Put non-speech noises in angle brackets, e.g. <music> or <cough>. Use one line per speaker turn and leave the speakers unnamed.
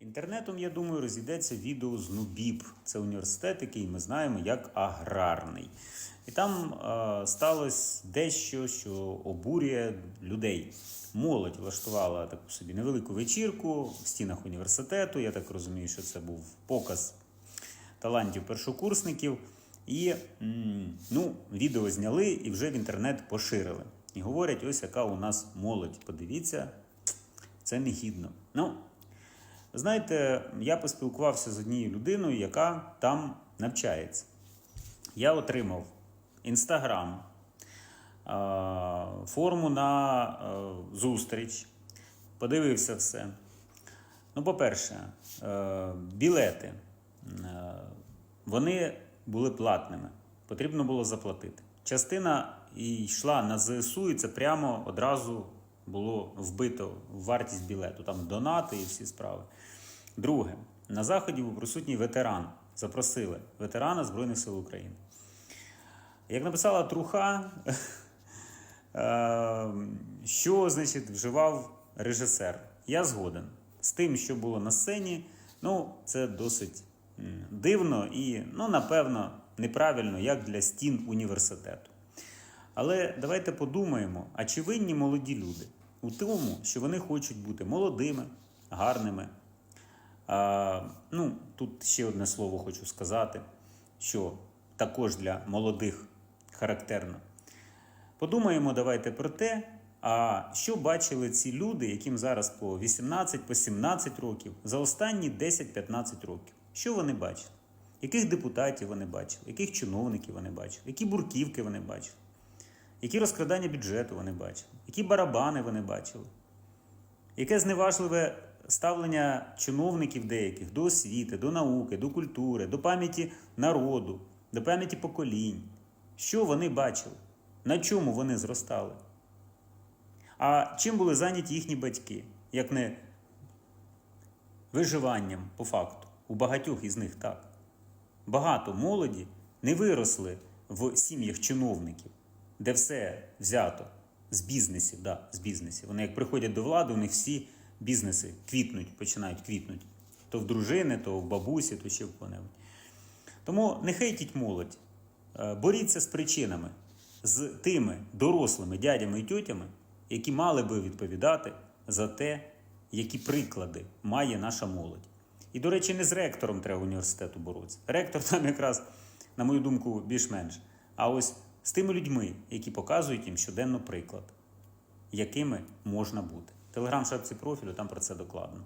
Інтернетом, я думаю, розійдеться відео з Нубіб. Це університет, який ми знаємо як аграрний. І там е, сталося дещо, що обурює людей. Молодь влаштувала таку собі невелику вечірку в стінах університету. Я так розумію, що це був показ талантів першокурсників. І ну, відео зняли і вже в інтернет поширили. І говорять, ось яка у нас молодь. Подивіться, це негідно. Ну, знаєте, я поспілкувався з однією людиною, яка там навчається. Я отримав інстаграм, форму на зустріч, подивився все. Ну, по-перше, е, білети. Е, Вони були платними. Потрібно було заплатити. Частина йшла на ЗСУ, і це прямо одразу було вбито вартість білету. Там донати і всі справи. Друге, на заході був присутній ветеран. Запросили ветерана Збройних сил України. Як написала Труха, <laughs> е, що значить вживав режисер? Я згоден з тим, що було на сцені. Ну, це досить дивно і, ну, напевно, неправильно, як для стін університету. Але давайте подумаємо, а чи винні молоді люди у тому, що вони хочуть бути молодими, гарними. А, ну, тут ще одне слово хочу сказати, що також для молодих характерно. Подумаємо, давайте про те, а що бачили ці люди, яким зараз по 18, по 17 років, за останні 10-15 років. Що вони бачили? Яких депутатів вони бачили, яких чиновників вони бачили, які бурківки вони бачили, які розкрадання бюджету вони бачили, які барабани вони бачили, яке зневажливе ставлення чиновників деяких до освіти, до науки, до культури, до пам'яті народу, до пам'яті поколінь. Що вони бачили? На чому вони зростали? А чим були зайняті їхні батьки, як не виживанням по факту? У багатьох із них так. Багато молоді не виросли в сім'ях чиновників, де все взято з бізнесів. Да, з бізнесів. Вони як приходять до влади, у них всі бізнеси квітнуть, починають квітнути. То в дружини, то в бабусі, то ще в кого-небудь. Тому не хейтіть молодь, Е, боріться з причинами, з тими дорослими дядями і тьотями, які мали би відповідати за те, які приклади має наша молодь. І, до речі, не з ректором треба університету боротися. Ректор там якраз, на мою думку, більш-менш. А ось з тими людьми, які показують їм щоденно приклад, якими можна бути. Телеграм шапці профілю там про це докладно.